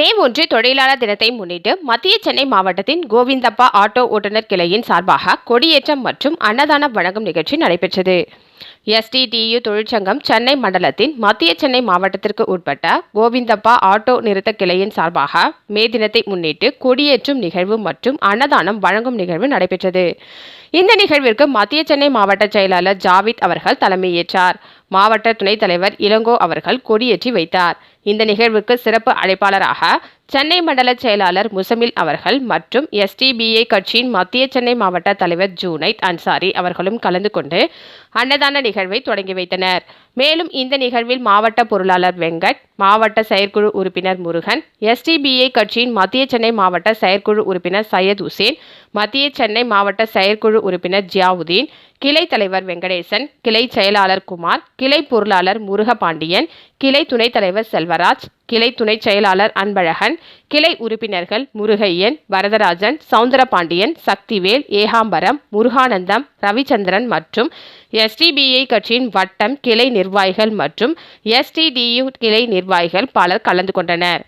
மே ஒன்று தொழிலாளர் தினத்தை முன்னிட்டு மத்திய சென்னை மாவட்டத்தின் கோவிந்தப்பா ஆட்டோ ஓட்டுநர் கிளையின் சார்பாக கொடியேற்றம் மற்றும் அன்னதானம் வழங்கும் நிகழ்ச்சி நடைபெற்றது. எஸ்டிடியு தொழிற்சங்கம் சென்னை மண்டலத்தின் மத்திய சென்னை மாவட்டத்திற்கு உட்பட்ட கோவிந்தப்பா ஆட்டோ நிறுத்த கிளையின் சார்பாக மே தினத்தை முன்னிட்டு கொடியேற்றும் நிகழ்வு மற்றும் அன்னதானம் வழங்கும் நிகழ்வு நடைபெற்றது. இந்த நிகழ்விற்கு மத்திய சென்னை மாவட்ட செயலாளர் ஜாவித் அவர்கள் தலைமையேற்றார். மாவட்ட துணைத் தலைவர் இளங்கோ அவர்கள் கொடியேற்றி வைத்தார். இந்த நிகழ்வுக்கு சிறப்பு அழைப்பாளராக சென்னை மண்டல செயலாளர் முசமில் அவர்கள் மற்றும் எஸ்டிபிஐ கட்சியின் மத்திய சென்னை மாவட்ட தலைவர் ஜூனைத் அன்சாரி அவர்களும் கலந்து கொண்டு அன்னதான நிகழ்வை தொடங்கி வைத்தனர். மேலும் இந்த நிகழ்வில் மாவட்ட பொருளாளர் வெங்கட் மாவட்ட செயற்குழு உறுப்பினர் முருகன் எஸ்டிபிஐ கட்சியின் மத்திய சென்னை மாவட்ட செயற்குழு உறுப்பினர் சையத் உசேன் மத்திய சென்னை மாவட்ட செயற்குழு உறுப்பினர் ஜியாவுதீன் கிளை தலைவர் வெங்கடேசன் கிளை செயலாளர் குமார் கிளை பொருளாளர் முருகபாண்டியன் கிளை துணைத் தலைவர் செல்வராஜ் கிளை துணை செயலாளர் அன்பழகன் கிளை உறுப்பினர்கள் முருகையன் வரதராஜன் சவுந்தரபாண்டியன் சக்திவேல் ஏகாம்பரம் முருகானந்தம் ரவிச்சந்திரன் மற்றும் எஸ்டிபிஐ கட்சியின் வட்டம் கிளை நிர்வாகிகள் மற்றும் எஸ்டிடியு கிளை நிர்வாகிகள் பலர் கலந்து கொண்டனர்.